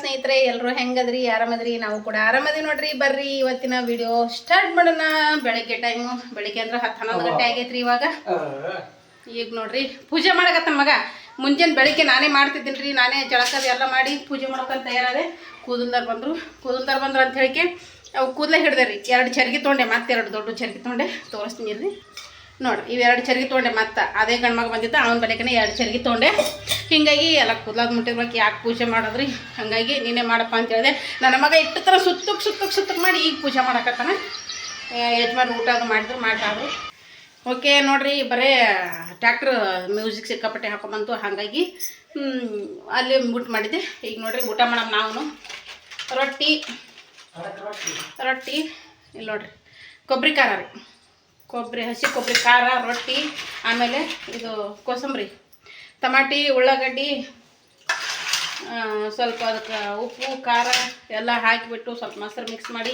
ಸ್ನೇಹಿತರೆ ಎಲ್ಲರೂ ಹೆಂಗದ್ರಿ? ಆರಾಮದ್ರಿ? ನಾವು ಕೂಡ ಆರಾಮದಿ ನೋಡ್ರಿ. ಬರ್ರಿ ಇವತ್ತಿನ ವಿಡಿಯೋ ಸ್ಟಾರ್ಟ್ ಮಾಡೋಣ. ಬೆಳಗ್ಗೆ ಟೈಮು ಬೆಳಿಗ್ಗೆ ಅಂದ್ರೆ ಹತ್ತು ಹನ್ನೊಂದು ಗಂಟೆ ಆಗೈತ್ರಿ ಇವಾಗ. ಈಗ ನೋಡ್ರಿ, ಪೂಜೆ ಮಾಡಕತ್ತ ಮಗ. ಮುಂಜಾನೆ ಬೆಳಿಗ್ಗೆ ನಾನೇ ಮಾಡ್ತಿದ್ದೀನಿ ರೀ ನಾನೇ ಜಳಕದ ಎಲ್ಲ ಮಾಡಿ ಪೂಜೆ ಮಾಡ್ಕೊಂತ ತಯಾರಾದೆ. ಕೂದಲ್ದಾರ್ ಬಂದರು. ಕೂದಲ್ದಾರ್ ಬಂದ್ರು ಅಂತ ಹೇಳಿಕೆ, ಅವು ಕೂದಲೇ ಹಿಡ್ದೆ ರೀ ಎರಡು ಚರ್ಗಿ ತೊಗೊಂಡೆ ಮತ್ತೆ ಎರಡು ದೊಡ್ಡ ಚರ್ಗಿ ತೊಗೊಂಡೆ ತೋರಿಸ್ತೀನಿ ರೀ ನೋಡ್ರಿ ಇವೆರಡು ಚರ್ಗಿ ತೊಗೊಂಡೆ ಮತ್ತೆ. ಅದೇ ಗಂಡ್ಮಗ ಬಂದಿದ್ದ ಅವ್ನ ಬಳಿಕನೇ ಎರಡು ಚರ್ಗಿ ತೊಗೊಂಡೆ. ಹಿಂಗಾಗಿ ಎಲ್ಲ ಕೂದಲಾದ ಮುಟ್ಟಿರ್ಬೇಕು ಯಾಕೆ ಪೂಜೆ ಮಾಡೋದ್ರಿ? ಹಾಗಾಗಿ ನೀನೇ ಮಾಡಪ್ಪ ಅಂತ ಹೇಳಿದೆ. ನನ್ನ ಮಗ ಇಟ್ಟು ಥರ ಸುತ್ತಕ್ ಸುತ್ತಕ್ ಸುತ್ತಕ್ಕೆ ಮಾಡಿ ಈಗ ಪೂಜೆ ಮಾಡಕತ್ತಾನೆ. ಯಜಮಾನ್ ಊಟ ಅದು ಮಾಡಿದ್ರು ಮಾಡ್ತಾವ್ರು ಓಕೆ ನೋಡ್ರಿ ಬರೇ ಟ್ಯಾಕ್ಟ್ರ್ ಮ್ಯೂಸಿಕ್ ಸಿಕ್ಕಾಪಟ್ಟೆ ಹಾಕೊಂಬಂತು. ಹಾಗಾಗಿ ಅಲ್ಲಿ ಊಟ ಮಾಡಿದ್ದೆ. ಈಗ ನೋಡ್ರಿ ಊಟ ಮಾಡೋಣ ನಾವು ರೊಟ್ಟಿ. ರೊಟ್ಟಿ. ಇಲ್ಲಿ ನೋಡ್ರಿ ಕೊಬ್ಬರಿ ಖಾರ ರೀ. ಕೊಬ್ಬರಿ ಹಸಿ ಕೊಬ್ಬರಿ ಖಾರ ರೊಟ್ಟಿ ಆಮೇಲೆ ಇದು ಕೋಸಂಬರಿ. ಟಮಾಟಿ ಉಳ್ಳಾಗಡ್ಡಿ ಸ್ವಲ್ಪ ಅದಕ್ಕೆ ಉಪ್ಪು ಖಾರ ಎಲ್ಲ ಹಾಕಿಬಿಟ್ಟು ಸ್ವಲ್ಪ ಮೊಸರು ಮಿಕ್ಸ್ ಮಾಡಿ.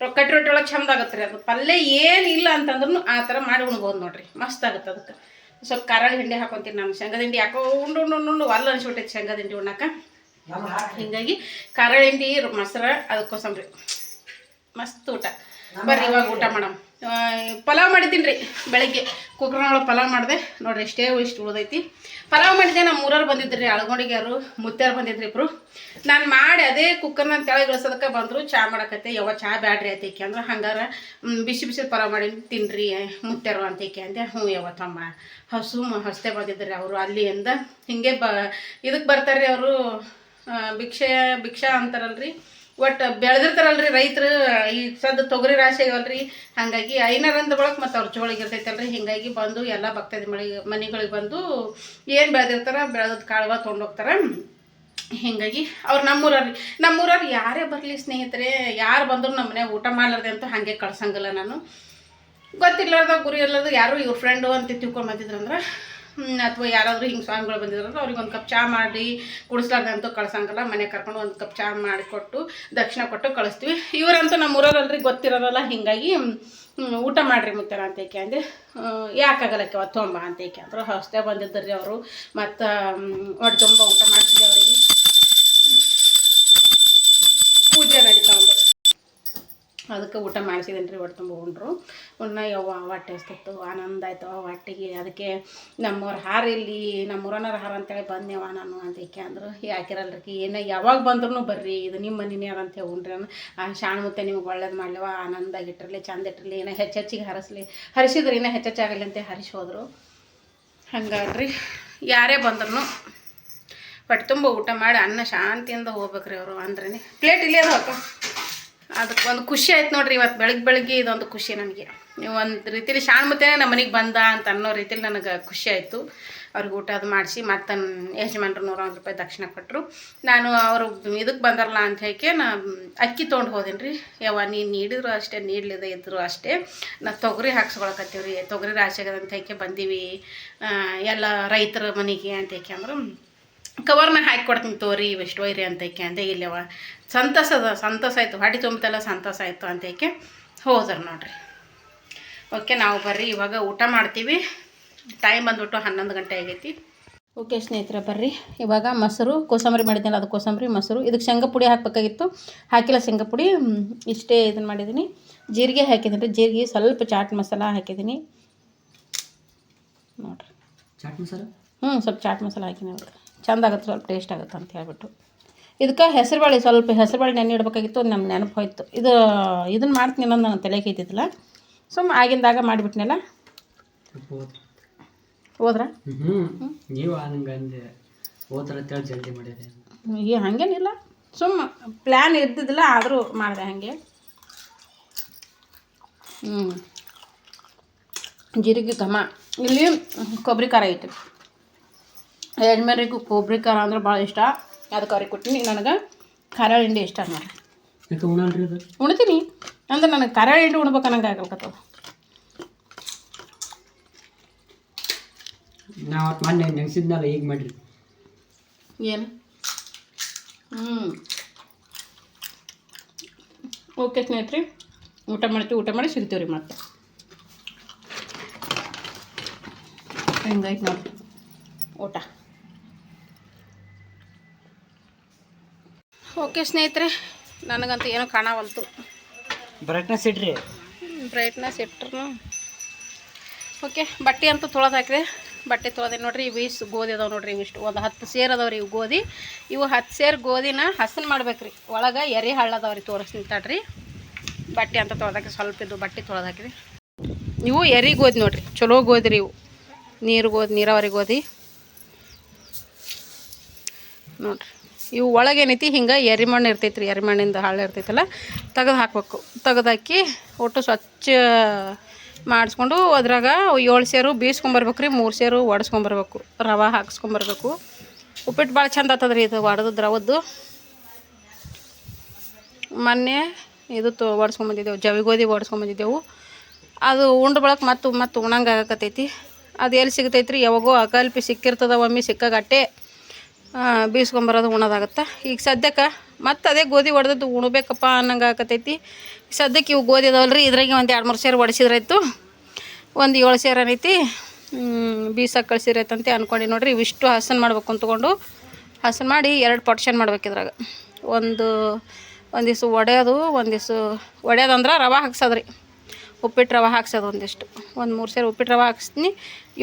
ರೊಕ್ಕಟ್ಟಿ ರೊಟ್ಟಿ ಒಳಗೆ ಚಂದ ಆಗತ್ತೆ ರೀ ಅದು. ಪಲ್ಯ ಏನಿಲ್ಲ ಅಂತಂದ್ರೂ ಆ ಥರ ಮಾಡಿ ಉಣ್ಬೋದು ನೋಡಿರಿ. ಮಸ್ತ್ ಆಗುತ್ತೆ ಅದಕ್ಕೆ. ಸ್ವಲ್ಪ ಖಾರಾಳಿ ಹಿಂಡಿ ಹಾಕೊತೀನಿ ನಾನು. ಶೇಂಗದ ಹಿಂಡಿ ಹಾಕೋ ಉಂಡು ಉಂಡು ಉಂಡು ಅಲ್ಲ ಅನ್ಸ್ಬಿಟ್ಟೈತೆ ಶೇಂಗದ ಹಿಂಡಿ ಉಣ್ಣಾಕ. ಹಿಂಗಾಗಿ ಖಾರ ಹಿಂಡಿ ಮೊಸರು ಅದಕ್ಕೋಸಂಬ್ರಿ ಕೋಸಂಬರಿ. ಮಸ್ತ್ ಊಟ. ಬರ್ರಿ ಇವಾಗ ಊಟ ಮಾಡಮ್. ಆ, ಪಲಾವ್ ಮಾಡಿದ್ದೀನಿ ರೀ ಬೆಳಗ್ಗೆ. ಕುಕ್ಕರ್ನೊಳಗೆ ಪಲಾವ್ ಮಾಡಿದೆ. ನೋಡ್ರಿ ಎಷ್ಟೇ ಇಷ್ಟು ಉಳ್ದೈತಿ. ಪಲಾವ್ ಮಾಡಿದ್ದೆ ನಮ್ಮ ಊರವ್ರು ಬಂದಿದ್ರಿ ಅಳಗೊಂಡಿಗ್ಯಾರು ಮುತ್ತಾರು ಬಂದಿದ್ರಿ ಇಬ್ಬರು ನಾನು ಮಾಡಿ ಅದೇ ಕುಕ್ಕರ್ನ ತೆಳಗೆ ಇಳಿಸೋದಕ್ಕೆ ಬಂದರು ಚಹಾ ಮಾಡಕತ್ತೆ. ಯಾವ ಚಹಾ ಬ್ಯಾಡ್ರಿ ಏಕೆ ಅಂದ್ರೆ. ಹಂಗಾರ ಬಿಸಿ ಬಿಸಿ ಪಲಾವ್ ಮಾಡಿ ತಿನ್ರಿ ಅಂತ ಅಂತೈಕೆ ಅಂದೆ. ಹ್ಞೂ ತಮ್ಮ, ಹಸು ಹಸ್ತೆ ಬಂದಿದ್ರಿ ಅವರು ಅಲ್ಲಿಯಿಂದ ಹಿಂಗೆ ಬ ಇದಕ್ಕೆ ಬರ್ತಾರೆ ಅವರು ಭಿಕ್ಷೆ, ಭಿಕ್ಷಾ ಅಂತಾರಲ್ರಿ. ಒಟ್ಟು ಬೆಳೆದಿರ್ತಾರಲ್ರಿ ರೈತರು, ಈ ಸದ್ದು ತೊಗರಿ ರಾಶಿ ಆಗಲ್ರಿ ಹಾಗಾಗಿ ಐನರಂದ ಬಳಕ್ ಮತ್ತು ಅವ್ರ ಜೋಳಿಗೆ ಇರ್ತೈತಲ್ರಿ. ಹಿಂಗಾಗಿ ಬಂದು ಎಲ್ಲ ಭಕ್ತದ ಮಳೆ, ಮನೆಗಳಿಗೆ ಬಂದು ಏನು ಬೆಳೆದಿರ್ತಾರ ಬೆಳೆದ ಕಾಳುವ ತೊಗೊಂಡೋಗ್ತಾರ ಹಿಂಗಾಗಿ ಅವ್ರು ನಮ್ಮೂರವ್ರಿ, ನಮ್ಮೂರವ್ರು ಯಾರೇ ಬರಲಿ ಸ್ನೇಹಿತರೆ, ಯಾರು ಬಂದರೂ ನಮ್ಮ ಮನೆ ಊಟ ಮಾಡ್ಲಾರ್ದೆ ಅಂತ ಹಾಗೆ ಕಳ್ಸಂಗಿಲ್ಲ ನಾನು. ಗೊತ್ತಿರ್ಲಾರ್ದ ಗುರಿ ಇರ್ಲಾರ್ದ ಯಾರು ಇವ್ರ ಫ್ರೆಂಡು ಅಂತ ತಿಳ್ಕೊಂಡು ಬಂದಿದ್ರಂದ್ರೆ ಅಥವಾ ಯಾರಾದರೂ ಹಿಂಗೆ ಸ್ವಾಮಿಗಳು ಬಂದಿದ್ರು ಅವ್ರಿಗೆ ಒಂದು ಕಪ್ ಚಹಾ ಮಾಡಿ ಕುಡಿಸ್ಲಾರ್ದೆ ಅಂತೂ ಮನೆಗೆ ಮನೆ ಕರ್ಕೊಂಡು ಒಂದು ಕಪ್ ಚಹಾ ಮಾಡಿಕೊಟ್ಟು, ದಕ್ಷಿಣ ಕೊಟ್ಟು ಕಳಿಸ್ತೀವಿ. ಇವರಂತೂ ನಮ್ಮ ಊರಲ್ರಿ ಗೊತ್ತಿರೋದಲ್ಲ ಹಿಂಗಾಗಿ ಊಟ ಮಾಡ್ರಿ ಮುತ್ತಾರ ಅಂತ ಏಕೆ ಅಂದರೆ ಯಾಕಾಗಲ್ಲಕ್ಕೆ ಒತ್ತೊಂಬ ಅಂತ ಏಕೆ ಅಂದರು. ಹೊಸ್ತೆ ಬಂದಿದ್ದರಿ ಅವರು, ಮತ್ತು ಹೊಟ್ಟೆ ತುಂಬ ಊಟ ಮಾಡ್ತಿದ್ದೆ ಅವರಿಗೆ. ಪೂಜೆ ನಡೀತಾವ ಅದಕ್ಕೆ ಊಟ ಮಾಡಿಸಿದ್ದೀನಿ ರೀ ಹೊಟ್ಟೆ ತುಂಬ ಉಂಡ್ರು ಉಣ್ಣ ಯವ್ವ ಹೊಟ್ಟೆ ಹಸ್ತಿತ್ತು, ಆನಂದ ಆಯ್ತು ಹೊಟ್ಟೆಗೆ. ಅದಕ್ಕೆ ನಮ್ಮವ್ರ ಹಾರ ಇಲ್ಲಿ, ನಮ್ಮೂರನವ್ರ ಹಾರ ಅಂತೇಳಿ ಬಂದೆವ ನಾನು ಅಂತೇಕೆ ಅಂದರು. ಯಾಕಿರಲ್ರಿ ಏನು ಯಾವಾಗ ಬಂದ್ರೂ ಬರ್ರಿ, ಇದು ನಿಮ್ಮ ಮನೆನೇ ಅದ ಅಂತ ನಾನು. ಆ ಶಾಣ್ಮುತ್ತೆ ನಿಮ್ಗೆ ಒಳ್ಳೇದು ಮಾಡ್ಲವ ಆನಂದಾಗಿಟ್ಟಿರಲಿ ಚಂದ ಇಟ್ಟಿರಲಿ, ಏನೋ ಹೆಚ್ಚೆಚ್ಚಿಗೆ ಹರಿಸ್ಲಿ. ಹರಿಸಿದ್ರೆ ಏನೋ ಹೆಚ್ಚೆಚ್ಚಾಗಲಿ ಅಂತ ಹರಿಸಿ ಹೋದರು. ಹಂಗಾಡ್ರಿ ಯಾರೇ ಬಂದ್ರು ಹೊಟ್ಟೆ ತುಂಬ ಊಟ ಮಾಡಿ ಅನ್ನ ಶಾಂತಿಯಿಂದ ಹೋಗ್ಬೇಕ್ರಿ ಅವರು ಅಂದ್ರೇ ಪ್ಲೇಟ್ ಇಲ್ಲೇ ಅಕ್ಕ ಅದಕ್ಕೆ ಒಂದು ಖುಷಿ ಆಯ್ತು ನೋಡ್ರಿ ಇವತ್ತು ಬೆಳಗ್ಗೆ ಬೆಳಗ್ಗೆ ಇದೊಂದು ಖುಷಿ ನನಗೆ ಒಂದು ರೀತಿಲಿ ಶಾಣ್ಮತೆ ನಮ್ಮ ಮನೆಗೆ ಬಂದ ಅಂತ ಅನ್ನೋ ರೀತಿಲಿ ನನಗೆ ಖುಷಿ ಆಯಿತು. ಅವ್ರಿಗೆ ಊಟ ಅದು ಮಾಡಿಸಿ ಮತ್ತೆ ಯಜಮಾನ್ರು ನೂರ ಒಂದು ರೂಪಾಯಿ ದಕ್ಷಿಣ ಕೊಟ್ಟರು ನಾನು ಅವರು ಇದಕ್ಕೆ ಬಂದಾರಲ್ಲ ಅಂತ ಹೇಳಿ ನಾ ಅಕ್ಕಿ ತೊಗೊಂಡು ಹೋದೇನು ರೀ ಯವ್ವ, ನೀನು ನೀಡಿದ್ರು ಅಷ್ಟೇ, ನೀಡ್ಲಿದೆ, ಇದ್ರು ಅಷ್ಟೇ. ನಾ ತೊಗರಿ ಹಾಕ್ಸ್ಕೊಳಕತ್ತೀವಿ ತೊಗರಿ ರಾಶಿ ಅಂತ ಹೇಳಿ ಬಂದೀವಿ. ಎಲ್ಲ ರೈತರ ಮನೆಗೆ ಅಂತ ಹೇಳಿ ಅಂದ್ರೆ. ಕವರ್ನ ಹಾಕಿ ಕೊಡ್ತೀನಿ ತೋರಿ ಇವೆಷ್ಟು ಒಯ್ರಿ ಅಂತೇಕೆ ಅಂದೆ ಇಲ್ಲವ ಸಂತಸದ ಸಂತಸ ಆಯಿತು. ಹೊಟ್ಟೆ ತುಂಬತೆಲ್ಲ ಸಂತಸ ಆಯಿತು ಅಂತೇಕೆ ಹೋದ್ರು ನೋಡ್ರಿ. ಓಕೆ ನಾವು ಬರ್ರಿ. ಇವಾಗ ಊಟ ಮಾಡ್ತೀವಿ. ಟೈಮ್ ಬಂದ್ಬಿಟ್ಟು ಹನ್ನೊಂದು ಗಂಟೆ ಆಗೈತಿ. ಓಕೆ ಸ್ನೇಹಿತರೆ ಬರ್ರಿ. ಇವಾಗ ಮೊಸರು ಕೋಸಂಬರಿ ಮಾಡಿದ್ನಲ್ಲ ಅದು ಕೋಸಂಬರಿ ಮೊಸರು. ಇದಕ್ಕೆ ಶೇಂಗಾ ಪುಡಿ ಹಾಕಬೇಕಾಗಿತ್ತು. ಹಾಕಿಲ್ಲ ಶೇಂಗಾ ಪುಡಿ ಇಷ್ಟೇ ಇದನ್ನು ಮಾಡಿದ್ದೀನಿ. ಜೀರಿಗೆ ಹಾಕಿದ್ದೀನಿ. ರೀ ಜೀರಿಗೆ ಸ್ವಲ್ಪ ಚಾಟ್ ಮಸಾಲ ಹಾಕಿದ್ದೀನಿ. ನೋಡ್ರಿ. ಚಾಟ್ ಮಸಾಲ? ಹ್ಞೂ ಸ್ವಲ್ಪ ಚಾಟ್ ಮಸಾಲ ಹಾಕಿನಿ ಅದಕ್ಕೆ ಚಂದ ಆಗುತ್ತೆ ಸ್ವಲ್ಪ ಟೇಸ್ಟ್ ಆಗುತ್ತೆ ಅಂತ ಹೇಳ್ಬಿಟ್ಟು. ಇದಕ್ಕೆ ಹೆಸರು ಬೇಳೆ ಸ್ವಲ್ಪ ಹೆಸರು ಬೇಳೆ ನೆನೆ ಇಡ್ಬೇಕಾಗಿತ್ತು ನಮ್ಮ ನೆನಪು ಹೋಯ್ತು. ಇದು ಇದನ್ನು ಮಾಡ್ತೀನಿ ಅನ್ನೋದು ನನ್ನ ತಲೆಗೆ ಐತಿದ್ದಿಲ್ಲ ಸುಮ್ಮ ಆಗಿಂದಾಗ ಮಾಡಿಬಿಟ್ನಲ್ಲ? ಹೋದ್ರ? ನೀವು ಹಂಗೆ ಅಂದೆ. ಹೋದ್ರ ಜಲ್ದಿ ಮಾಡಿದೆ. ಈಗ ಹಾಗೇನಿಲ್ಲ. ಸುಮ್ಮ ಪ್ಲ್ಯಾನ್ ಇದ್ದಿದ್ದಿಲ್ಲ ಆದರೂ ಮಾಡಿದೆ ಹಾಗೆ. ಹ್ಞೂ ಜೀರಿಗೆ ಘಮ. ಇಲ್ಲಿ ಕೊಬ್ಬರಿ ಖಾರ ಐತಿ. ಯಜಮಾನಿಗೂ ಕೊಬ್ಬರಿ ಖಾರ ಅಂದ್ರೆ ಭಾಳ ಇಷ್ಟ. ಅದಕ್ಕೆ ಅವ್ರಿಗೆ ಕೊಟ್ಟಿನಿ ನನಗೆ ಖಾರ ಹಿಂಡಿ ಇಷ್ಟ ನೋಡಿ ಉಣ್ತೀನಿ. ಅಂದ್ರೆ ನನಗೆ ಖಾರ ಹಿಂಡಿ ಉಣ್ಬೇಕು ಅನ್ನಂಗೆ ಆಗಲ್ಕತ್ತವ ನಾವು ಅವತ್ತು ಮೊನ್ನೆ ನೆನೆಸಿದ್ನಲ್ಲ ಈಗ ಮಾಡ್ರಿ. ಏನು? ಹ್ಞೂ ಓಕೆ ಸ್ನೇಹಿತರೆ ಊಟ ಮಾಡ್ತೀವಿ ಊಟ ಮಾಡಿ ಸಿಗ್ತೀವಿ ರೀ ಮತ್ತೆ. ಹೆಂಗೈತೆ ನೋಡಿ ಊಟ. ಓಕೆ ಸ್ನೇಹಿತರೆ ನನಗಂತೂ ಏನೂ ಕಾಣವಲ್ತು. ಬ್ರೈಟ್ನೆಸ್ ಇಡ್ರಿ. ಬ್ರೈಟ್ನೆಸ್ ಇಟ್ರು ಓಕೆ ಬಟ್ಟೆ ಅಂತೂ ತೊಳೆದು ಹಾಕಿದೆ ಬಟ್ಟೆ ತೊಳೆದೆ ನೋಡ್ರಿ ಇವು ಇಷ್ಟು ಗೋಧಿ ಅದಾವೆ ನೋಡ್ರಿ ಇವು ಇಷ್ಟು ಒಂದು ಹತ್ತು ಸೇರು ಅದಾವೆ ರೀ ಇವು ಗೋಧಿ. ಇವು ಹತ್ತು ಸೇರು ಗೋಧಿನ ಹಸನ್ ಮಾಡ್ಬೇಕ್ರಿ. ಒಳಗೆ ಎರೆ ತೋರಿಸ್ತೀನಿ ತಡ್ರಿ. ಬಟ್ಟೆ ಅಂತ ತೊಳೆದಾಕಿ ಸ್ವಲ್ಪ ಇದು ಬಟ್ಟೆ ತೊಳೆದು ಹಾಕಿದೆ ಇವು ಎರಿ ಗೋಧಿ ನೋಡ್ರಿ ಚಲೋ ಗೋಧಿ ರೀ ಇವು. ನೀರು ಗೋಧಿ ನೀರಾವರಿ ಗೋಧಿ. ನೋಡ್ರಿ. ಇವು ಒಳಗೇನೈತಿ ಹಿಂಗೆ ಎರಿಮಣ್ಣು ಇರ್ತೈತಿ ರೀ ಎರಿಮಣ್ಣಿಂದ ಹಾಳು ಇರ್ತೈತಲ್ಲ, ತೆಗೆದು ಹಾಕ್ಬೇಕು. ತೆಗೆದಾಕಿ ಒಟ್ಟು ಸ್ವಚ್ಛ ಮಾಡಿಸ್ಕೊಂಡು ಅದ್ರಾಗ ಏಳು ಸೇರು ಬೀಸ್ಕೊಂಬರ್ಬೇಕು ರೀ ಮೂರು ಸೇರು ಒಡಿಸ್ಕೊಂಬರ್ಬೇಕು ರವೆ ಹಾಕ್ಸ್ಕೊಂಬರ್ಬೇಕು ಉಪ್ಪಿಟ್ಟು ಭಾಳ ಚಂದ ಆಗ್ತದೆ ರೀ ಇದು ಒಡೆದು ರವದ್ದು. ಮೊನ್ನೆ ಇದು ತೊ ಒಡಿಸ್ಕೊಂಬಂದಿದ್ದೆವು ಜವಿ ಗೋಧಿ ಒಡ್ಸ್ಕೊಂಬಂದಿದ್ದೆವು ಅದು ಉಂಡು ಬಳಕೆ ಮತ್ತು ಮತ್ತು ಉಣಂಗಾಗತೈತಿ ಅದು ಎಲ್ಲಿ ಸಿಗ್ತೈತ್ರಿ, ಯಾವಾಗೋ ಅಕಲ್ಪಿ ಸಿಕ್ಕಿರ್ತದ, ಒಮ್ಮೆ ಸಿಕ್ಕಾಗ ಅಟ್ಟೆ ಬೀಸ್ಕೊಂಬರೋದು ಉಣೋದಾಗತ್ತೆ? ಈಗ ಸದ್ಯಕ್ಕೆ ಮತ್ತು ಅದೇ ಗೋಧಿ ಹೊಡೆದದ್ದು ಉಣಬೇಕಪ್ಪ ಅನ್ನಂಗೆ ಆಗತೈತಿ ಸದ್ಯಕ್ಕೆ ಇವು ಗೋಧಿ ಅದಾವಲ್ಲ ರೀ ಇದ್ರಾಗೆ ಒಂದು ಎರಡು ಮೂರು ಸೇರು ಒಡಿಸಿದ್ರಾಯ್ತು. ಒಂದು ಏಳು ಸೇರು ಏನೈತಿ ಬೀಸಕ್ಕೆ ಕಳಿಸಿರೈತಂತೆ ಅಂದ್ಕೊಂಡು ನೋಡಿರಿ ಇವಿಷ್ಟು ಹಸನ್ ಮಾಡ್ಬೇಕು ಅಂತಗೊಂಡು ಹಸನ್ ಮಾಡಿ ಎರಡು ಪೊಟ್ಷನ್ ಮಾಡ್ಬೇಕು ಇದ್ರಾಗ. ಒಂದು ಒಂದಿವ್ಸ ಒಡೆಯೋದು ಒಂದಿವ್ಸ ಒಡೆಯೋದು ಅಂದ್ರೆ ರವೆ ಹಾಕ್ಸೋದ್ರಿ. ಉಪ್ಪಿಟ್ಟು ರವೆ ಹಾಕ್ಸೋದು ಒಂದಿಷ್ಟು. ಒಂದು ಮೂರು ಸೇರು ಉಪ್ಪಿಟ್ಟು ರವೆ ಹಾಕ್ಸ್ತೀನಿ.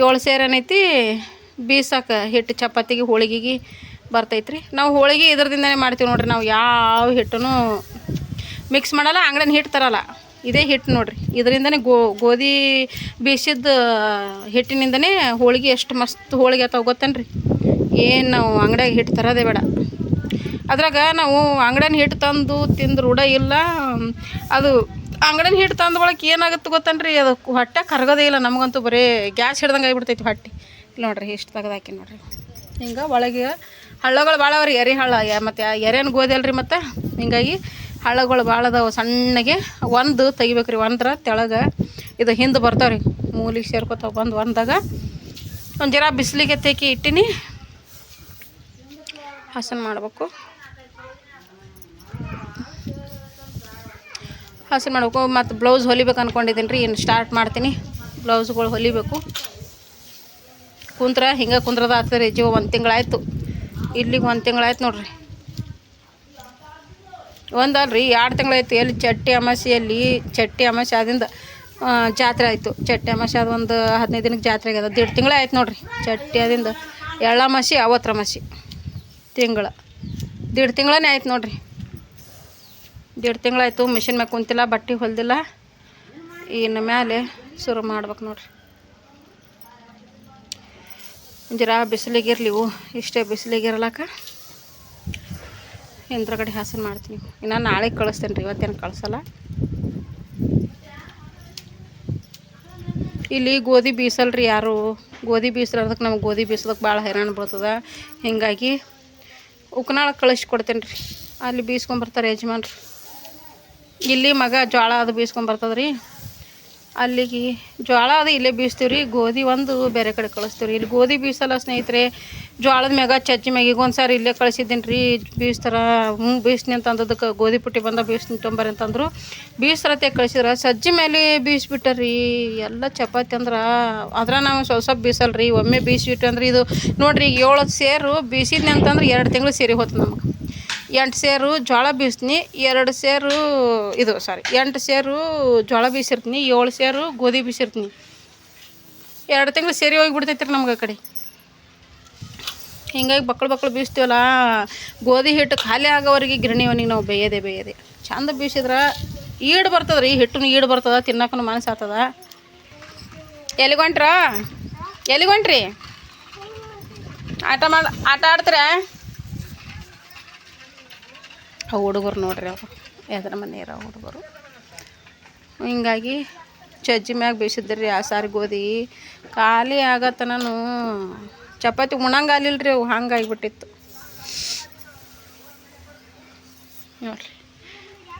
ಏಳು ಸೇರು ಏನೈತಿ ಬೀಸಕ್ಕೆ ಹಿಟ್ಟು ಚಪಾತಿಗೆ ಹೋಳಿಗೆಗೆ ಬರ್ತೈತ್ರಿ. ನಾವು ಹೋಳಿಗೆ ಇದ್ರದಿಂದನೇ ಮಾಡ್ತೀವಿ ನೋಡ್ರಿ. ನಾವು ಯಾವ ಹಿಟ್ಟನ್ನು ಮಿಕ್ಸ್ ಮಾಡಲ್ಲ ಅಂಗಡಿನ ಹಿಟ್ಟು ತರಲ್ಲ. ಇದೇ ಹಿಟ್ಟು ನೋಡ್ರಿ. ಇದರಿಂದನೇ ಗೋ, ಗೋಧಿ ಬೀಸಿದ ಹಿಟ್ಟಿನಿಂದನೇ ಹೋಳಿಗೆ ಎಷ್ಟು ಮಸ್ತ್ ಹೋಳಿಗೆ ಆತಾವ ಗೊತ್ತೇನ್ರಿ? ಏನು ನಾವು ಅಂಗಡಿಯಾಗ ಹಿಟ್ಟು ತರೋದೇ ಬೇಡ. ಅದ್ರಾಗ ನಾವು ಅಂಗಡಿನ ಹಿಟ್ಟು ತಂದು ತಿಂದು ರೂಢ ಇಲ್ಲ. ಅದು ಅಂಗಡಿನ ಹಿಟ್ಟು ತಂದ ಒಳಗೆ ಏನಾಗುತ್ತೆ ಗೊತ್ತೇನ್ರಿ? ಅದು ಹೊಟ್ಟೆ ಕರಗೋದೇ ಇಲ್ಲ. ನಮಗಂತೂ ಬರೀ ಗ್ಯಾಸ್ ಹಿಡ್ದಂಗೆ ಆಗಿಬಿಡ್ತೈತಿ ಹೊಟ್ಟೆ. ನೋಡ್ರಿ, ಇಷ್ಟು ತೆಗೆದಾಕಿ ನೋಡ್ರಿ. ಹಿಂಗೆ ಒಳಗೆ ಹಳ್ಳಗಳು ಭಾಳ ಅವ್ರಿ, ಎರೆ ಹಳ್ಳ. ಮತ್ತು ಎರೆನ ಗೋದಿಲ್ರಿ ಮತ್ತು? ಹಿಂಗಾಗಿ ಹಳ್ಳಗಳು ಭಾಳ ಅದಾವೆ ಸಣ್ಣಗೆ. ಒಂದು ತೆಗಿಬೇಕು ರೀ ಒಂದ್ರ ತೆಳಗೆ ಇದು ಹಿಂದೆ ಬರ್ತಾವೆ ರೀ ಮೂಲಿಗೆ ಸೇರ್ಕೊತಾವೆ, ಬಂದು ಒಂದಾಗ. ಒಂದು ಜರ ಬಿಸಿಲಿಗೆ ತೆಗಿ ಇಟ್ಟಿನಿ. ಹಸನ್ ಮಾಡಬೇಕು. ಹಸನ್ ಮಾಡ್ಬೇಕು. ಮತ್ತು ಬ್ಲೌಸ್ ಹೊಲಿಬೇಕು ಅಂದ್ಕೊಂಡಿದ್ದೀನಿ ರೀ ಇನ್ನು ಸ್ಟಾರ್ಟ್ ಮಾಡ್ತೀನಿ. ಬ್ಲೌಸ್ಗಳು ಹೊಲಿಬೇಕು. ಕುಂತ್ರ, ಹಿಂಗೆ ಕುಂದ್ರದ ಆಗ್ತದೆ ಜೀವ ಒಂದು ತಿಂಗಳಾಯ್ತು. ಇಲ್ಲಿಗೆ ಒಂದು ತಿಂಗಳಾಯ್ತು ನೋಡ್ರಿ. ಒಂದಲ್ರಿ, ಎರಡು ತಿಂಗಳಾಯ್ತು. ಎಲ್ಲಿ ಚಟ್ಟಿ ಅಮಾಸೆಯಲ್ಲಿ ಚಟ್ಟಿ ಅಮಾಸೆ ಆದಿಂದ ಜಾತ್ರೆ ಆಯಿತು. ಚಟ್ಟಿ ಅಮಾಸೆ ಆದ ಒಂದು ಹದಿನೈದು ದಿನಕ್ಕೆ ಜಾತ್ರೆ ಆಗ್ಯದ. ದೇಡ್ ತಿಂಗಳೇ ಆಯ್ತು ನೋಡ್ರಿ. ಚಟ್ಟಿ ಆದಿಂದ ಎಳ್ಳಮಾಸಿ ಅವತ್ತರ ಅಮಾಸಿ ತಿಂಗಳ. ದೇಡ್ ತಿಂಗಳೇ ಆಯ್ತು ನೋಡ್ರಿ. ದೇಡ್ ತಿಂಗಳಾಯ್ತು. ಮಿಷಿನ್ ಮ್ಯಾಗ ಕುಂತಿಲ್ಲ, ಬಟ್ಟೆ ಹೊಲ್ದಿಲ್ಲ. ಇನ್ನು ಮ್ಯಾಲೆ ಶುರು ಮಾಡ್ಬೇಕು ನೋಡ್ರಿ. ಜರ ಬಿಸಿಲಿಗಿರಲಿ ಇವು ಇಷ್ಟೇ ಬಿಸಿಲಿಗಿರ್ಲಕ್ಕ ಕಡೆ ಹಾಸನ ಮಾಡ್ತೀನಿ ಇನ್ನು ನಾಳೆ ಕಳಿಸ್ತೇನೆ ರೀ ಇವತ್ತೇನು ಕಳಿಸಲ್ಲ. ಇಲ್ಲಿ ಗೋಧಿ ಬೀಸಲ್ರಿ ಯಾರು? ಗೋಧಿ ಬೀಸಲಾರ್ದಕ್ಕೆ ನಮ್ಗೆ ಗೋಧಿ ಬೀಸೋದಕ್ಕೆ ಭಾಳ ಹೈರಾಣ ಬೀಳ್ತದ. ಹೀಗಾಗಿ ಉಕ್ನಾಳ ಕಳಿಸ್ಕೊಡ್ತೇನೆ ರೀ ಅಲ್ಲಿ ಬೀಸ್ಕೊಂಬರ್ತಾರೆ ಯಜಮಾನ್ರು. ಇಲ್ಲಿ ಮಗ ಜೋಳ ಅದು ಬೀಸ್ಕೊಂಬರ್ತದ ರೀ ಅಲ್ಲಿಗೆ ಜೋಳ ಅದು ಇಲ್ಲೇ ಬೀಸ್ತೀವಿ ರೀ ಗೋಧಿ ಒಂದು ಬೇರೆ ಕಡೆ ಕಳಿಸ್ತೀವಿ ರೀ ಇಲ್ಲಿ ಗೋಧಿ ಬೀಸಲ್ಲ ಸ್ನೇಹಿತರೆ ಜೋಳದ ಮ್ಯಾಗ ಚಜ್ಜಿ ಮ್ಯಾಗ ಈಗ ಒಂದು ಇಲ್ಲೇ ಕಳಿಸಿದ್ದೀನಿ ರೀ ಬೀಸ್ತಾರ, ಹ್ಞೂ ಬೀಸ್ನಿ ಅಂತ ಅಂದದಕ್ಕೆ ಗೋಧಿ ಪುಟ್ಟಿ ಬಂದ ಬೀಸ್ನಿ ತೊಂಬರಿ ಅಂತಂದ್ರು. ಬೀಸ್ರತೆ ಕಳಿಸಿದ್ರೆ. ಸಜ್ಜಿ ಮೇಲೆ ಬೀಸ್ಬಿಟ್ಟಾರ್ರಿ. ಎಲ್ಲ ಚಪಾತಿ ಅಂದ್ರೆ ಅದ್ರ ನಾವು ಸ್ವಲ್ಪ ಸ್ವಲ್ಪ ಬೀಸಲ್ರಿ. ಒಮ್ಮೆ ಬೀಸಿಬಿಟ್ಟು ಅಂದ್ರೆ ಇದು ನೋಡಿರಿ ಈಗ ಏಳು ಸೇರು ಬೀಸಿದ್ನಿ ಅಂತಂದ್ರೆ ಎರಡು ತಿಂಗಳು ಸೇರಿ ಹೋತು ನಮಗೆ. ಎಂಟು ಸೇರು ಜೋಳ ಬೀಸ್ತೀನಿ, ಎರಡು ಸೇರು ಇದು ಸಾರಿ ಎಂಟು ಸೇರು ಜೋಳ ಬೀಸಿರ್ತೀನಿ, ಏಳು ಸೇರು ಗೋಧಿ ಬೀಸಿರ್ತೀನಿ. ಎರಡು ತಿಂಗಳು ಸೇರಿ ಹೋಗಿಬಿಡ್ತೈತಿ ರೀ ನಮ್ಗೆ ಆ ಕಡೆ. ಹಿಂಗಾಗಿ ಬಕ್ಕಳು ಬಕ್ಕಳು ಬೀಸ್ತೀವಲ್ಲ, ಗೋಧಿ ಹಿಟ್ಟು ಖಾಲಿ ಆಗೋವರೆಗೆ ಗಿರಣಿಯವನಿಗೆ ನಾವು ಬೇಯದೆ ಬೇಯದೆ. ಚಂದ ಬೀಸಿದ್ರೆ ಈಡು ಬರ್ತದೆ ರೀ ಹಿಟ್ಟು ಈಡು ಬರ್ತದ ತಿನ್ನಕ್ಕೂ ಮನಸ್ಸು ಆಗ್ತದ. ಎಲ್ಲಿಗೊಂಟ್ರ ಎಲ್ಲಿಗೊಂಟ್ರಿ ಆಟ ಮಾಡಿ, ಆಟ ಆಡ್ತೀರಾ? ಆ ಹುಡುಗರು ನೋಡ್ರಿ ಅವರು. ಎದ್ರ ಮನೆಯರ ಹುಡುಗರು. ಹಿಂಗಾಗಿ ಚಜ್ಜಿ ಮ್ಯಾಗ ಬೇಯಿಸಿದ್ರಿ ಆ ಸಾರಿ ಗೋಧಿ. ಖಾಲಿ ಆಗತ್ತ ನಾನು ಚಪಾತಿ ಉಣಂಗಾಲಿಲ್ಲ ರೀ ಅವು, ಹಂಗೆ ಆಗಿಬಿಟ್ಟಿತ್ತು. ನೋಡ್ರಿ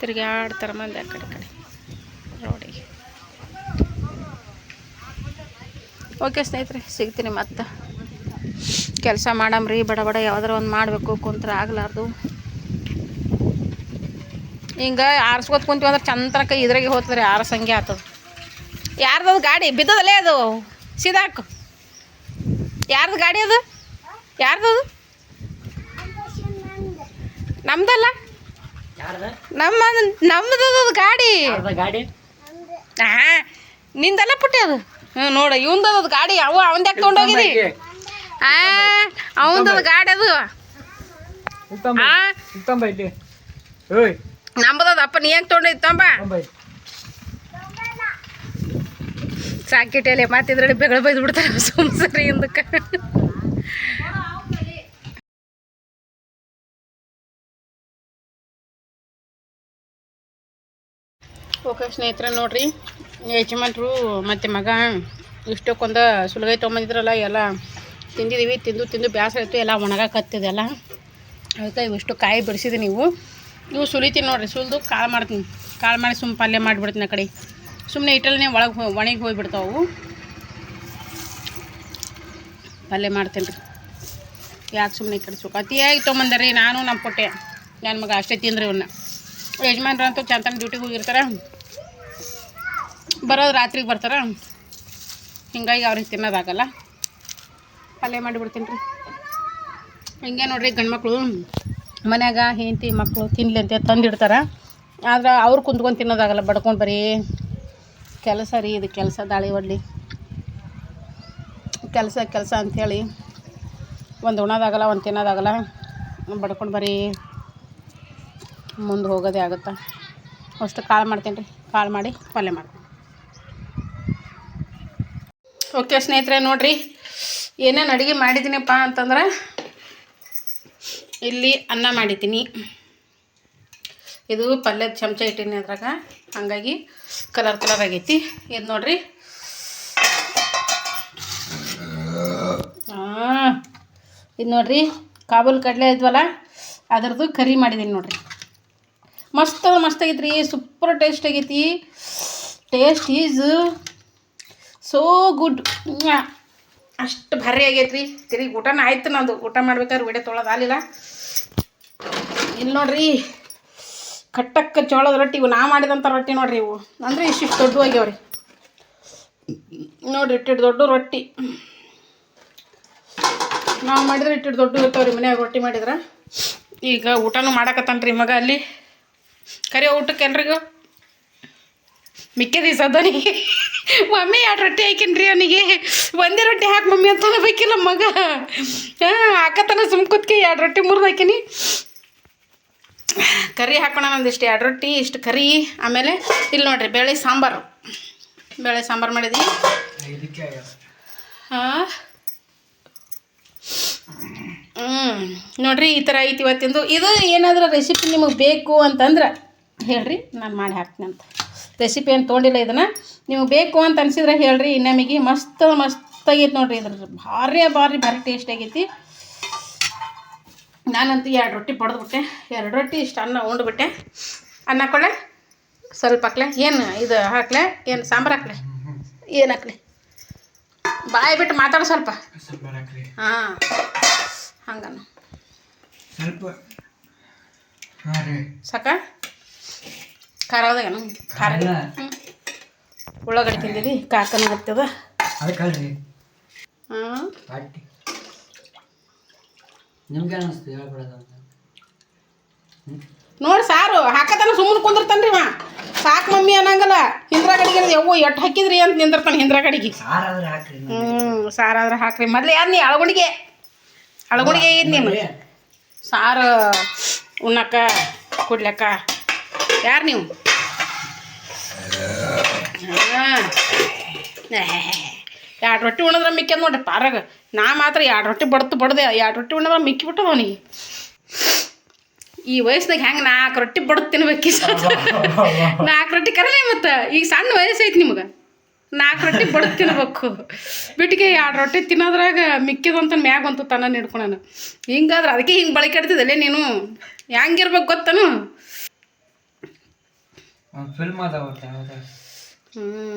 ತಿರ್ಗಾಡ್ತಾರೆ ಮಂದಿ ಆ ಕಡೆ ಕಡೆ. ರೋಡಿಗೆ ಓಕೆ ಸ್ನೇಹಿತರೆ, ಸಿಗ್ತೀನಿ ಮತ್ತೆ. ಕೆಲಸ ಮಾಡಮ್ರಿ, ಬಡ ಬಡ ಯಾವ್ದಾರ ಒಂದು ಮಾಡಬೇಕು, ಕುಂತ್ರ ಆಗ್ಲಾರ್ದು. ಹಿಂಗೆ ಆರ್ಸ್ಕೊತ್ ಕುಂತೀವಿ ಅಂದ್ರೆ ಚಂತನಕ ಇದ್ರಾಗೆ ಹೋಗ್ತದ್ರಿ ಸಂಖ್ಯೆ ಆಗ್ತದ. ಯಾರ್ದದು ಗಾಡಿ? ಬಿದ್ದದಲ್ಲೇ ಅದು. ಸೀದಾಕು ಯಾರ್ದು ಗಾಡಿ ಅದು? ಯಾರ್ದದು? ನಮ್ದಲ್ಲ? ಯಾರ್ದ ನಮ್ಮ ನಮ್ದದ ಗಾಡಿ. ಆ ನಿಂದಲ್ಲ ಪುಟ್ಟಿ ಅದು ಹ್ಞೂ ನೋಡು ಇವಂದದ ಅದು ಗಾಡಿ ಅವ ಅವಂದ್ಯಾಕೆ ತೊಗೊಂಡೋಗಿದಿ ಆ ಅವಂದದ ಗಾಡಿ. ಅದು. ಆ. ನಮ್ಮದದ ಅಪ್ಪ ನೀ ಹೆಂಗೆ ತೊಗೊಂಡಿದ್ದು ತಂಬ? ಸಾಕಿಟ್ಟಲೆ ಮಾತಿದ್ರಲ್ಲಿ ಬೆಗಳ ಬೈದು ಬಿಡ್ತಾರೆ ಸುಮ್ ಸರಿ ಹಿಂದಕ್ಕೆ. ಓಕೆ ಸ್ನೇಹಿತರೆ ನೋಡ್ರಿ ಯಜಮಾನ್ರು ಮತ್ತು ಮಗ ಇಷ್ಟಕ್ಕೊಂದು ಸುಲಗೈ ತೊಗೊಂಬಂದಿದ್ರಲ್ಲ ಎಲ್ಲ ತಿಂದಿದ್ದೀವಿ ತಿಂದು ತಿಂದು ಬ್ಯಾಸ ಆಯ್ತು ಎಲ್ಲ ಎಲ್ಲ ಅದಕ್ಕೆ ಇವಿಷ್ಟು ಕಾಯಿ ಬಿಡಿಸಿದೆ ನೀವು. ಇವು ಸುಲಿತೀನಿ ನೋಡಿರಿ, ಸುಲಿದು ಕಾಳು ಮಾಡ್ತೀನಿ. ಕಾಳು ಮಾಡಿ ಸುಮ್ಮ ಪಲ್ಯ ಮಾಡಿಬಿಡ್ತೀನಿ ಆ ಕಡೆ. ಸುಮ್ಮನೆ ಇಟ್ಟಲ್ಲೇ ಒಳಗೆ ಒಣಗಿ ಹೋಗ್ಬಿಡ್ತಾವು ಪಲ್ಯ ಮಾಡ್ತೀನಿ ರೀ. ಯಾಕೆ ಸುಮ್ಮನೆ ಈ ಕಡೆ ಸುಖ ಅತಿಯಾಗಿ ತೊಗೊಂಬಂದಾರಿ ನಾನು ನಮ್ಮ ಪೊಟ್ಟೆ. ನನ್ನ ಮಗ ಅಷ್ಟೇ ತಿಂದ್ರಿ ಇವನ್ನ ಯಜಮಾನ್ರಂತೂ ಚಂತನ ಡ್ಯೂಟಿಗೆ ಹೋಗಿರ್ತಾರೆ. ಬರೋದು ರಾತ್ರಿಗೆ ಬರ್ತಾರೆ. ಹಿಂಗಾಗಿ ಅವ್ರಿಗೆ ತಿನ್ನೋದಾಗಲ್ಲ. ಪಲ್ಯ ಮಾಡಿಬಿಡ್ತೀನಿ ರೀ. ಹಿಂಗೆ ನೋಡ್ರಿ ಗಂಡ್ಮಕ್ಳು. ಮನ್ಯಾಗ ಹೆಂಡತಿ ಮಕ್ಕಳು ತಿನ್ನಲಿ ಅಂತ ತಂದಿಡ್ತಾರೆ. ಆದ್ರೆ ಅವ್ರು ಕುಂತ್ಕೊಂಡು ತಿನ್ನೋದಾಗಲ್ಲ, ಬಡ್ಕೊಂಡು ಬರೀ ಕೆಲಸ ರೀ ಇದು ಕೆಲಸ ದಾಳಿ ಒಡ್ಲಿ. ಕೆಲಸ ಕೆಲಸ ಅಂಥೇಳಿ ಒಂದು ಉಣೋದಾಗಲ್ಲ, ಒಂದು ತಿನ್ನೋದಾಗಲ್ಲ, ಬಡ್ಕೊಂಡು ಬರೀ ಮುಂದೆ ಹೋಗೋದೇ ಆಗುತ್ತೆ. ಅಷ್ಟು ಕಾಳು ಮಾಡ್ತೀನಿ ರೀ, ಕಾಳು ಮಾಡಿ ಪಲ್ಯ ಮಾಡ್ತೀನಿ ಓಕೆ ಸ್ನೇಹಿತರೆ, ನೋಡಿರಿ ಏನೇನು ಅಡುಗೆ ಮಾಡಿದ್ದೀನಪ್ಪ ಅಂತಂದ್ರೆ ಇಲ್ಲಿ ಅನ್ನ ಮಾಡಿದ್ದೀನಿ. ಇದು ಪಲ್ಯದ ಚಮಚ ಇಟ್ಟೀನಿ ಅದ್ರಾಗ. ಹಂಗಾಗಿ ಕಲರ್ ಕಲರ್ ಆಗೈತಿ. ಇದು ನೋಡ್ರಿ. ಇದು ನೋಡ್ರಿ. ಕಾಬೂಲ್ ಕಡಲೆ ಇದ್ವಲ್ಲ, ಅದರದ್ದು ಕರಿ ಮಾಡಿದ್ದೀನಿ ನೋಡ್ರಿ. ಮಸ್ತ್ ಮಸ್ತ್ ಆಗೈತ್ರಿ. ಸೂಪರ್ ಟೇಸ್ಟ್ ಆಗೈತಿ. ಟೇಸ್ಟ್ ಈಸ್ ಸೋ ಗುಡ್ ಅಷ್ಟು ಭಾರಿ ಆಗೈತ್ರಿ. ತಿರುಗಿ ಊಟನ ಆಯ್ತು ನಂದು. ಊಟ ಮಾಡ್ಬೇಕಾದ್ರೆ ವಿಡಿಯೋ ತೊಳೋದು ಆಗಲಿಲ್ಲ. ಇಲ್ಲಿ ನೋಡ್ರಿ, ಕಟ್ಟಕ್ಕ ಚೋಳದ ರೊಟ್ಟಿ ಇವು, ನಾ ಮಾಡಿದಂಥ ರೊಟ್ಟಿ ನೋಡ್ರಿ ಇವು. ಅಂದರೆ ಇಷ್ಟಿಷ್ಟು ದೊಡ್ಡ ಆಗ್ಯಾವ್ರಿ. ನೋಡ್ರಿ ಇಟ್ಟಿಟ್ಟು ದೊಡ್ಡ ರೊಟ್ಟಿ. ನಾವು ಮಾಡಿದ್ರೆ ಇಟ್ಟಿಟ್ಟು ದೊಡ್ಡ ಇರ್ತಾವ್ರಿ ಮನ್ಯಾಗ ರೊಟ್ಟಿ ಮಾಡಿದ್ರೆ. ಈಗ ಊಟನೂ ಮಾಡಕತ್ತಾನ್ರಿ ಮಗ ಅಲ್ಲಿ. ಕರಿ ಊಟಕ್ಕೆ ಎಲ್ರಿಗೂ? ಮಿಕ್ಕ ದಿವಸ ಅದನಿಗೆ ಮಮ್ಮಿ ಎರಡು ರೊಟ್ಟಿ ಹಾಕಿನ್ರಿ ಅವನಿಗೆ. ಒಂದೇ ರೊಟ್ಟಿ ಹಾಕಿ ಮಮ್ಮಿ ಅಂತ ಬೇಕಿಲ್ಲ ಮಗ. ಹಾಂ ಹಾಕತ್ತಾನ ಸುಮ್ ಕುತ್ಕೆ ಎರಡು ರೊಟ್ಟಿ ಮುರಿದು ಹಾಕಿನಿ. ಕರಿ ಹಾಕೋಣ ಒಂದಿಷ್ಟು ಎರಡು ರೊಟ್ಟಿ, ಇಷ್ಟು ಕರಿ. ಆಮೇಲೆ ಇಲ್ಲಿ ನೋಡ್ರಿ ಬೇಳೆ ಸಾಂಬಾರು. ಬೇಳೆ ಸಾಂಬಾರು ಮಾಡಿದ್ವಿ ಹಾಂ. ಹ್ಞೂ ನೋಡ್ರಿ ಈ ಥರ ಐತಿ ಇವತ್ತಿಂದು. ಇದು ಏನಾದರೂ ರೆಸಿಪಿ ನಿಮಗೆ ಬೇಕು ಅಂತಂದ್ರೆ ಹೇಳ್ರಿ, ನಾನು ಮಾಡಿ ಹಾಕ್ತೀನಿ ಅಂತ. ರೆಸಿಪಿ ಏನು ತೊಗೊಂಡಿಲ್ಲ ಇದನ್ನು. ನೀವು ಬೇಕು ಅಂತ ಅನ್ಸಿದ್ರೆ ಹೇಳ್ರಿ ನಮಗೆ ಮಸ್ತ್ ಮಸ್ತ್ ಆಗೈತೆ ನೋಡ್ರಿ ಇದ್ರ ಭಾರಿ ಭಾರಿ ಭಾರಿ ಟೇಸ್ಟ್ ಆಗೈತಿ. ನಾನಂತೂ ಎರಡು ರೊಟ್ಟಿ ಪಡೆದ್ಬಿಟ್ಟೆ. ಎರಡು ರೊಟ್ಟಿ ಇಷ್ಟು ಅನ್ನ ಉಂಡ್ಬಿಟ್ಟೆ. ಅನ್ನ ಹಾಕೊಳ್ಳೆ ಸ್ವಲ್ಪ ಹಾಕ್ಲೆ. ಏನು ಇದು ಹಾಕ್ಲೆ? ಏನು ಸಾಂಬಾರು ಹಾಕ್ಲೆ? ಏನು ಹಾಕ್ಲೆ? ಬಾಯಿ ಬಿಟ್ಟು ಮಾತಾಡು ಸ್ವಲ್ಪ. ಹಾಂ. ಹಂಗನು. ಸ್ವಲ್ಪ. ಸಾಕ? ಖಾರ ಅದಾಗೇನು ಖಾರ ಉಳ್ಳಾಗಡ್ಡಿ ತಿಂದಿದ್ದಿ ಕಾಕನ ಅಂತ. ನೋಡಿ ಸಾರು ಹಾಕತನ ಸುಮ್ಮನೆ ಕುಂದಿರ್ತಾನ್ರಿ ಮಾ ಸಾಕು ಮಮ್ಮಿ ಅನ್ನಂಗಲ್ಲ. ಹಿಂದ್ರ ಕಡೆಗೆ ಯವ್ವ ಎಟ್ಟು ಹಾಕಿದ್ರಿ ಅಂತ ನಿಂದಿರ್ತಾನೆ ಹಿಂದ್ರ ಕಡೆಗೆ ಸಾರಾದ್ರೆ ಹಾಕ್ರಿ ಹ್ಞೂ ಸಾರಾದ್ರೆ ಹಾಕ್ರಿ. ಮೊದ್ಲು ಯಾರು ನೀ ಅಳಗುಣಿಗೆ. ಅಳಗುಣಿಗೆ ಇದ್ ನೀನು. ಸಾರು ಉಣ್ಣಕ್ಕ ಕುಡ್ಲಕ್ಕ. ಯಾರು ನೀವು? ಎರಡು ರೊಟ್ಟಿ ಉಣದ್ರ ಮಿಕ್ಕದ ನೋಡ್ರಿ ಪಾರಾಗ ನಾ ಮಾತ್ರ ಎರಡು ರೊಟ್ಟಿ ಬಡ್ತು ಬಡ್ದೆ. ಎರಡು ರೊಟ್ಟಿ ಉಣದ್ರೆ ಮಿಕ್ಕಿ ಬಿಟ್ಟದ ಅವನಿಗೆ. ಈ ವಯಸ್ಸಿನಾಗ ಹೆಂಗೆ ನಾಲ್ಕು ರೊಟ್ಟಿ ಬಡ್ದು ತಿನ್ಬೇಕು? ನಾಲ್ಕು ರೊಟ್ಟಿ ಕರಲಿ ಮತ್ತು? ಈಗ ಸಣ್ಣ ವಯಸ್ಸು ಐತಿ ನಿಮ್ಗೆ. ನಾಲ್ಕು ರೊಟ್ಟಿ ಬಡ್ದು ತಿನ್ಬೇಕು. ಬಿಟ್ಟಿಗೆ ಎರಡು ರೊಟ್ಟಿ ತಿನ್ನೋದ್ರಾಗ ಮಿಕ್ಕಿದಂತ ಮ್ಯಾಗ ಬಂತು ತನ್ನ ಹಿಡ್ಕೊಳನ ಹಿಂಗಾದ್ರೆ ಅದಕ್ಕೆ ಹಿಂಗೆ ಬಳಕೆ ಆಡ್ತಿದ್ದಲ್ಲೇ ನೀನು. ಹೆಂಗಿರ್ಬೇಕು ಗೊತ್ತನು? ಒಂದು ಫಿಲ್ಮ್ ಅದಾವ ಹ್ಞೂ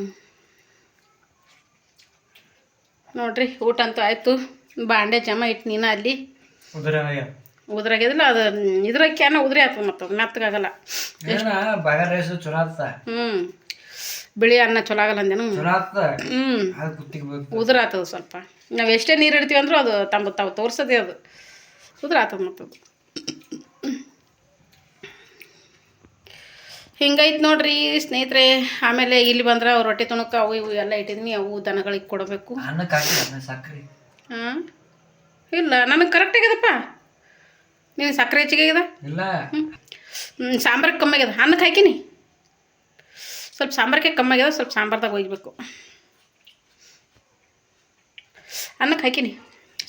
ನೋಡ್ರಿ ಊಟ ಅಂತೂ ಆಯಿತು. ಬಾಂಡೆ ಜಮ ಇಟ್ಟು ನೀನು ಅಲ್ಲಿ. ಉದ್ರ ಉದ್ರಾಗಿದಿಲ್ಲ ಅದು ಇದ್ರ ಕ್ಯಾನ ಉದ್ರಿ ಆಯ್ತು ಮತ್ತು ಮೆತ್ತಗಾಗಲ್ಲ. ರೈಸು ಚಲೋ ಹ್ಞೂ ಬಿಳಿ ಅನ್ನ ಚಲೋ ಆಗಲ್ಲ ಅಂದೇನು ಹ್ಞೂ ಅದು ಕುತ್ತಿಗೆ ಬೇಕು. ಉದುರ ಆತದ ಸ್ವಲ್ಪ. ನಾವು ಎಷ್ಟೇ ನೀರು ಇಡ್ತೀವಿ ಅಂದ್ರೂ ಅದು ತಮ್ಮ ತಾವು ತೋರಿಸೋದೇ ಅದು. ಉದುರ ಆತದ ಮತ್ತು ಅದು ಹಿಂಗೈತೆ ನೋಡ್ರಿ ಸ್ನೇಹಿತರೆ ಆಮೇಲೆ ಇಲ್ಲಿ ಬಂದ್ರೆ ಅವ್ರು ರೊಟ್ಟಿ ತುಣಕ್ಕೆ ಅವು ಇವು ಎಲ್ಲ ಇಟ್ಟಿದ್ದೀನಿ ಅವು ದನಗಳಿಗೆ ಕೊಡಬೇಕು. ಹಾಂ ಇಲ್ಲ ನನಗೆ ಕರೆಕ್ಟ್ ಆಗ್ಯದಪ್ಪ. ನೀನು ಸಕ್ಕರೆ ಹೆಚ್ಚಿಗೆ ಆಗ್ಯದ? ಇಲ್ಲ. ಹ್ಞೂ ಸಾಂಬಾರಿಗೆ ಕಮ್ಮಿ ಆಗ್ಯದ. ಅನ್ನಕ್ಕೆ ಹಾಕಿನಿ. ಸ್ವಲ್ಪ ಸಾಂಬಾರಿಗೆ ಕಮ್ಮಿ ಆಗ್ಯದ ಸ್ವಲ್ಪ ಸಾಂಬಾರ್ದಾಗ ಒಯ್ಬೇಕು. ಅನ್ನಕ್ಕೆ ಹಾಕಿನಿ.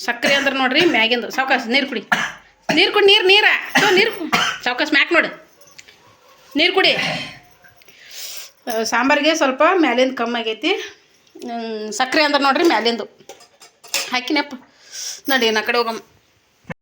ಸಕ್ಕರೆ ಅಂದ್ರೆ ನೋಡ್ರಿ ಮ್ಯಾಗಿಂದು ಸಾವಕಾಶ ನೀರು ಕುಡಿ. ನೀರು ಕುಡಿ ನೀರು ನೀರ. ನೀರು ಸಾವಕಾಶ ಮ್ಯಾಕ್ ನೋಡು. ನೀರು ಕುಡಿ. ಸಾಂಬಾರಿಗೆ ಸ್ವಲ್ಪ ಮ್ಯಾಲಿಂದ ಕಮ್ಮಿ ಆಗೈತಿ. ಸಕ್ಕರೆ ಅಂದ್ರೆ ನೋಡ್ರಿ ಮ್ಯಾಲಿಂದು. ಹಾಕಿನಪ್ಪ. ನಡಿ, ನಾ ಕಡೆ ಹೋಗಮ್ಮ